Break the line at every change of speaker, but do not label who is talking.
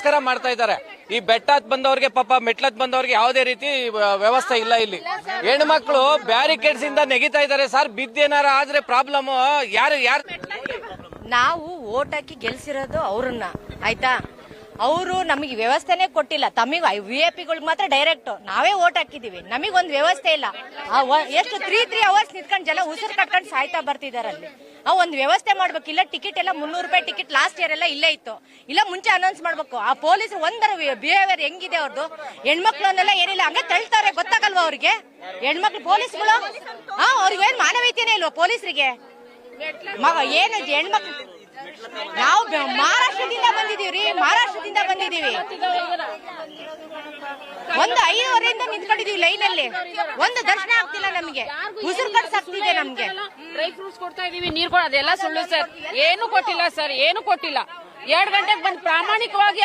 ದುಡ್ಡಿಗೋಸ್ಕರ ಮಾಡ್ತಾ ಇದ್ದಾರೆ. ಈ ಬೆಟ್ಟ ಬಂದವ್ರಿಗೆ ಪಾಪ ಮೆಟ್ಲತ್ ಬಂದವ್ರಿಗೆ ಯಾವುದೇ ರೀತಿ ವ್ಯವಸ್ಥೆ ಇಲ್ಲ ಇಲ್ಲಿ. ಹೆಣ್ಮಕ್ಳು ಬ್ಯಾರಿಕೇಡ್ಸ್ ಇಂದ ನೆಗಿತಾ ಇದ್ದಾರೆ ಸರ್. ಬಿದ್ದೇನಾರ ಆದ್ರೆ ಪ್ರಾಬ್ಲಮ್ ಯಾರು ಯಾರು
ನಾವು ಓಟ್ ಹಾಕಿ ಗೆಲ್ಸಿರೋದು ಅವ್ರನ್ನ, ಆಯ್ತಾ? ಅವರು ನಮಗೆ ವ್ಯವಸ್ಥೆನೇ ಕೊಟ್ಟಿಲ್ಲ. ತಮಗೆ ವಿ ಎ ಪಿಗಳಿಗೆ ಮಾತ್ರ ಡೈರೆಕ್ಟ್ ನಾವೇ ಓಟ್ ಹಾಕಿದೀವಿ ನಮಗೊಂದು ವ್ಯವಸ್ಥೆ ಇಲ್ಲ. ಎಷ್ಟು ತ್ರೀ ತ್ರೀ ಅವರ್ಸ್ ನಿಂತ್ಕೊಂಡು ಜನ ಉಸಿರು ಕಟ್ಕೊಂಡು ಸಾಯ್ತಾ ಬರ್ತಿದಾರೆ ಅಲ್ಲಿ. ಆ ಒಂದು ವ್ಯವಸ್ಥೆ ಮಾಡ್ಬೇಕು. ಇಲ್ಲ ಟಿಕೆಟ್ ಎಲ್ಲ ಮುನ್ನೂರು ರೂಪಾಯಿ ಟಿಕೆಟ್ ಲಾಸ್ಟ್ ಇಯರ್ ಎಲ್ಲ ಇಲ್ಲೇ ಇತ್ತು. ಇಲ್ಲ, ಮುಂಚೆ ಅನೌನ್ಸ್ ಮಾಡ್ಬೇಕು. ಆ ಪೊಲೀಸರು ಒಂದರ ಬಿಹೇವಿಯರ್ ಹೆಂಗಿದೆ ಅವ್ರದ್ದು ಹೆಣ್ಮಕ್ಳನ್ನೆಲ್ಲ ಏನಿಲ್ಲ, ಹಂಗೆ ತಳ್ತಾರೆ, ಗೊತ್ತಾಗಲ್ವಾ ಅವ್ರಿಗೆ? ಹೆಣ್ಮಕ್ಳು ಪೊಲೀಸ್ಗಳು ಹಾ, ಅವ್ರಿಗೆ ಏನ್ ಮಾನವೀಯತೆನೇ ಇಲ್ವಾ ಪೊಲೀಸರಿಗೆ? ಏನು ಹೆಣ್ಮಕ್ಳು ನಾವು ಮಹಾರಾಷ್ಟ್ರದಿಂದ ಬಂದಿದೀವ್ರಿ ಮಹಾರಾಷ್ಟ್ರದಿಂದ ಬಂದಿದೀವಿ ಒಂದು ಐದುವರೆಯಿಂದ ನಿಂತ್ಕೊಂಡಿದೀವಿ ಲೈನ್ ಅಲ್ಲಿ ಒಂದು ದರ್ಶನ ಆಗ್ತಿಲ್ಲ ನಮಗೆ. ಉಸಿರು ಕಟ್ಸಾಗ್ತಿದೆ ನಮ್ಗೆ.
ಡ್ರೈ ಫ್ರೂಟ್ಸ್ ಕೊಡ್ತಾ ಇದೀವಿ ನೀರ್ ಕೊಡ ಅದೆಲ್ಲ ಸುಳ್ಳು ಸರ್. ಏನು ಕೊಟ್ಟಿಲ್ಲ ಸರ್ ಏನು ಕೊಟ್ಟಿಲ್ಲ. ಎರಡು ಗಂಟೆಗೆ ಬಂದು ಪ್ರಾಮಾಣಿಕವಾಗಿ